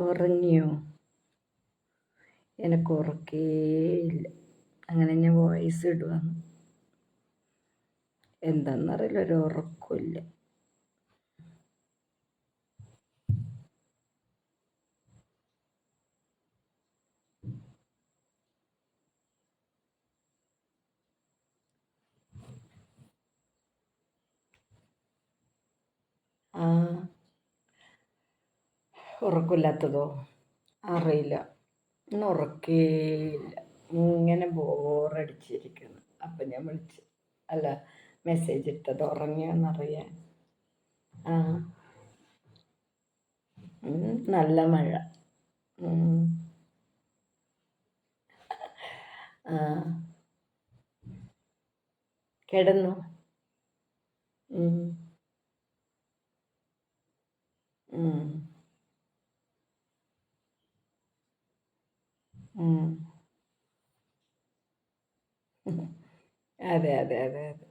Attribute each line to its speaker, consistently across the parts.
Speaker 1: ഉറങ്ങിയോ? എനിക്ക് ഉറക്കേയില്ല അങ്ങനെ ഞാൻ വോയിസ് ഇടുവാന്ന് എന്താണെന്നറിയില്ല ഒരു ഉറക്കമില്ല ആ. ഉറക്കമില്ലാത്തതോ? അറിയില്ല. ഇന്ന് ഉറക്കേയില്ല. ഇങ്ങനെ ബോറടിച്ചിരിക്കുന്നു. അപ്പം ഞാൻ വിളിച്ചു അല്ല മെസ്സേജ് ഇട്ടത് ഉറങ്ങിയോന്നറിയാൻ. ആ. നല്ല മഴ. കിടന്നു? അതെ അതെ അതെ അതെ.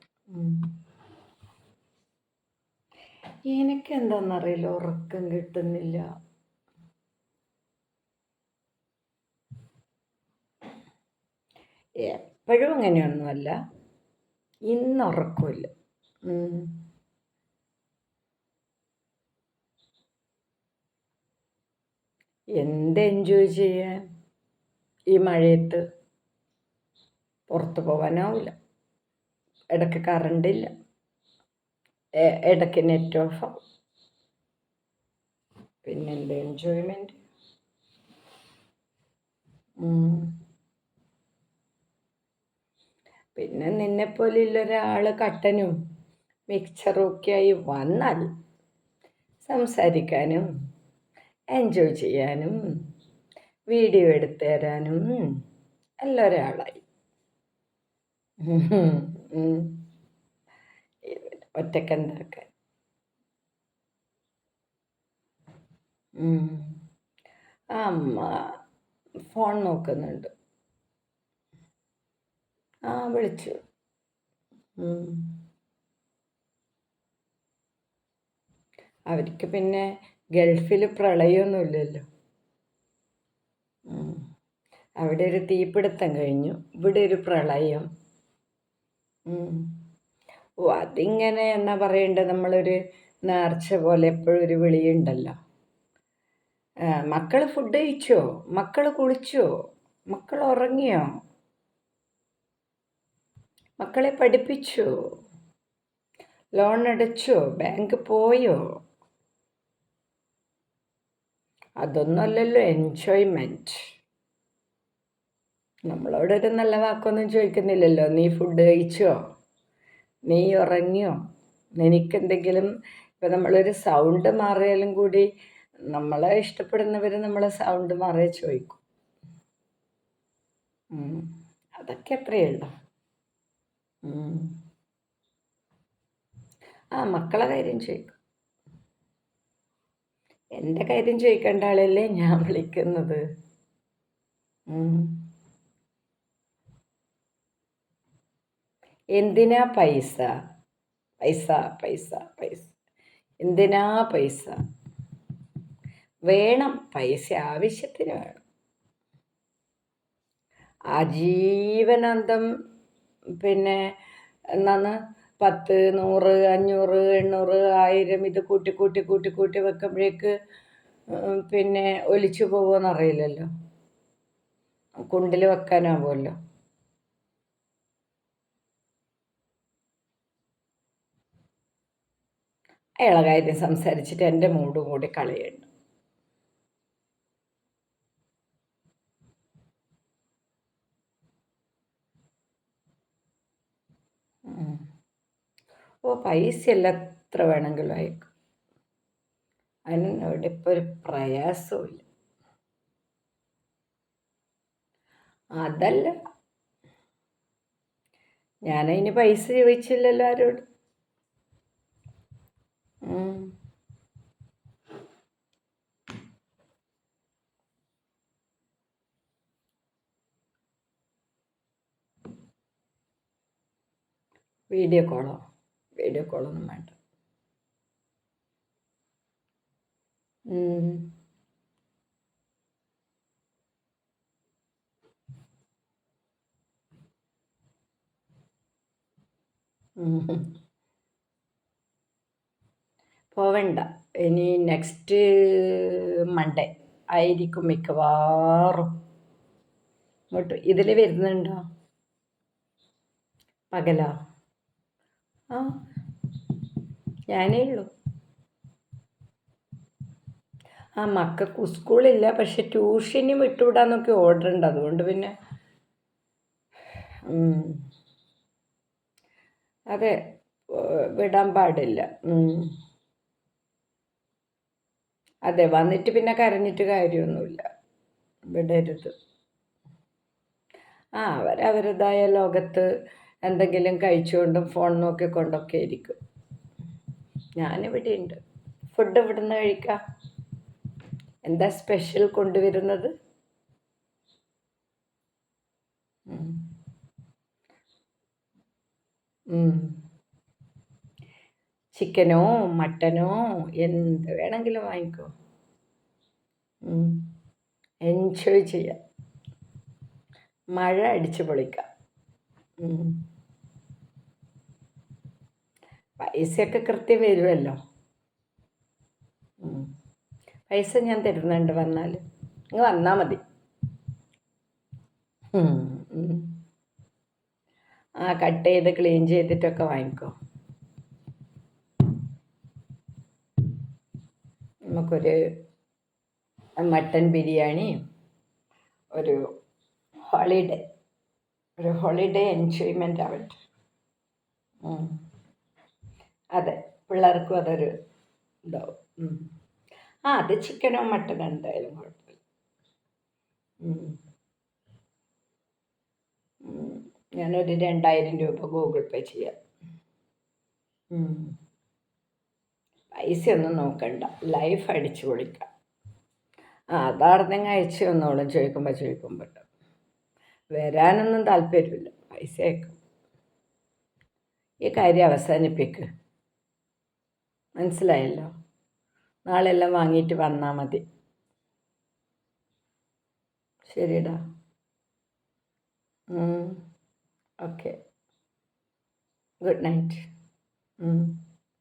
Speaker 1: എനിക്ക് എന്താണെന്നറിയില്ല ഉറക്കം കിട്ടുന്നില്ല. എപ്പോഴും അങ്ങനെയൊന്നുമല്ല. ഇന്ന് ഉറക്കമില്ല. എന്ത് എൻജോയ് ചെയ്യാൻ? ഈ മഴയത്ത് പുറത്തു പോകാനാവില്ല. ഇടയ്ക്ക് കറണ്ടില്ല ഇടയ്ക്ക് നെറ്റ് ഓഫ് ആവും പിന്നെന്ത് എൻജോയ്മെന്റ് പിന്നെ നിന്നെപ്പോലെയുള്ള ഒരാൾ കട്ടനും മിക്സറും ഒക്കെ ആയി വന്നാൽ സംസാരിക്കാനും എൻജോയ് ചെയ്യാനും വീഡിയോ എടുത്തു തരാനും. എല്ലാം ഒരാളായി ഒറ്റക്കെന്താക്കാൻ? അമ്മ ഫോൺ നോക്കുന്നുണ്ട്. ആ വിളിച്ചു. അവർക്ക് പിന്നെ ഗൾഫിൽ പ്രളയമൊന്നുമില്ലല്ലോ. അവിടെ ഒരു തീപിടുത്തം കഴിഞ്ഞു. ഇവിടെ ഒരു പ്രളയം. ഓ അതിങ്ങനെ എന്നാ പറയേണ്ടത് നമ്മളൊരു നേർച്ച പോലെ എപ്പോഴും ഒരു വിളിയുണ്ടല്ലോ. മക്കൾ ഫുഡ് കഴിച്ചോ? മക്കൾ കുളിച്ചോ? മക്കൾ ഉറങ്ങിയോ? മക്കളെ പഠിപ്പിച്ചോ? ലോൺ അടച്ചോ? ബാങ്ക് പോയോ? അതൊന്നുമല്ലല്ലോ എൻജോയ്മെന്റ് നമ്മളോടൊരു നല്ല വാക്കൊന്നും ചോദിക്കുന്നില്ലല്ലോ. നീ ഫുഡ് കഴിച്ചോ? നീ ഉറങ്ങിയോ? നിനക്കെന്തെങ്കിലും ഇപ്പം നമ്മളൊരു സൗണ്ട് മാറിയാലും കൂടി നമ്മളെ ഇഷ്ടപ്പെടുന്നവർ നമ്മളെ സൗണ്ട് മാറിയേ ചോദിക്കും. അതൊക്കെ അത്രയേ ആ മക്കളെ കാര്യം ചോദിക്കും. എന്റെ കാര്യം ചോദിക്കേണ്ട ആളല്ലേ ഞാൻ വിളിക്കുന്നത്? എന്തിനാ പൈസ? പൈസ പൈസ പൈസ. എന്തിനാ പൈസ? വേണം പൈസ ആവശ്യത്തിന് വേണം. ആജീവനാന്തം പിന്നെ എന്നാന്ന് പത്ത് നൂറ് അഞ്ഞൂറ് എണ്ണൂറ് ആയിരം ഇത് കൂട്ടി കൂട്ടി കൂട്ടി കൂട്ടി വെക്കുമ്പോഴേക്ക് പിന്നെ ഒലിച്ചു പോകുമെന്നറിയില്ലല്ലോ കുണ്ടിൽ വെക്കാനാവുമല്ലോ. അയാളെ കാര്യം സംസാരിച്ചിട്ട് എന്റെ മൂഡ് കൂടി കളയുന്നു ഓ പൈസ എല്ലാം എത്ര വേണമെങ്കിലും അയക്കും. അതിനോട് ഇപ്പോൾ ഒരു പ്രയാസമില്ല അതല്ല. ഞാനതിന് പൈസ ചോദിച്ചില്ലല്ലോ ആരോട്. വീഡിയോ കോളോ? വീഡിയോ കോളൊന്നും വേണ്ട. Mm-hmm. പോവണ്ട. ഇനി നെക്സ്റ്റ് മൺഡേ ആയിരിക്കും മിക്കവാറും. ഇങ്ങോട്ട് ഇതിൽ വരുന്നുണ്ടോ? പകലോ? ആ ഞാനേ ഉള്ളൂ. ആ മക്കൾക്ക് സ്കൂളില്ല പക്ഷെ ട്യൂഷന് വിട്ടുവിടാന്നൊക്കെ ഓർഡർ ഉണ്ട് അതുകൊണ്ട് പിന്നെ. അതെ വിടാൻ പാടില്ല. അതെ വന്നിട്ട് പിന്നെ കരഞ്ഞിട്ട് കാര്യമൊന്നുമില്ല. വിടരുത്. ആ അവരവരുതായ ലോകത്ത് എന്തെങ്കിലും കഴിച്ചുകൊണ്ടും ഫോൺ നോക്കിക്കൊണ്ടൊക്കെ ഇരിക്കും. ഞാനിവിടെ ഉണ്ട്. ഫുഡ് ഇവിടുന്ന് കഴിക്കാം? എന്താ സ്പെഷ്യൽ കൊണ്ടുവരുന്നത്? ഉം. ചിക്കനോ മട്ടനോ എന്ത് വേണമെങ്കിലും വാങ്ങിക്കോ. എൻജോയ് ചെയ്യാം. മഴ അടിച്ചു പൊളിക്കാം. പൈസയൊക്കെ കൃത്യം വരുമല്ലോ. പൈസ ഞാൻ തരുന്നുണ്ട് വന്നാൽ നിങ്ങൾ വന്നാൽ മതി. ആ കട്ട് ചെയ്ത് ക്ലീൻ ചെയ്തിട്ടൊക്കെ വാങ്ങിക്കോ. നമുക്കൊരു മട്ടൻ ബിരിയാണി ഒരു ഹോളിഡേ ഒരു ഹോളിഡേ എൻജോയ്മെന്റ് ആവട്ടെ. അതെ പിള്ളേർക്കും അതൊരു ഇതാവും. ആ അത് ചിക്കനോ മട്ടനോ എന്തായാലും കുഴപ്പമില്ല. ഞാനൊരു രണ്ടായിരം രൂപ ഗൂഗിൾ പേ ചെയ്യാം. പൈസയൊന്നും നോക്കണ്ട. ലൈഫ് അടിച്ചു പൊളിക്കാം. ആ അതാർന്നെങ്കിൽ അയച്ചു വന്നോളും ചോദിക്കുമ്പോൾ ചോദിക്കുമ്പോൾ വരാനൊന്നും താല്പര്യമില്ല. പൈസ അയക്കും. ഈ കാര്യം അവസാനിപ്പിക്ക്. മനസ്സിലായല്ലോ? നാളെ എല്ലാം വാങ്ങിയിട്ട് വന്നാൽ മതി. ശരിടാ ഓക്കെ. Good night.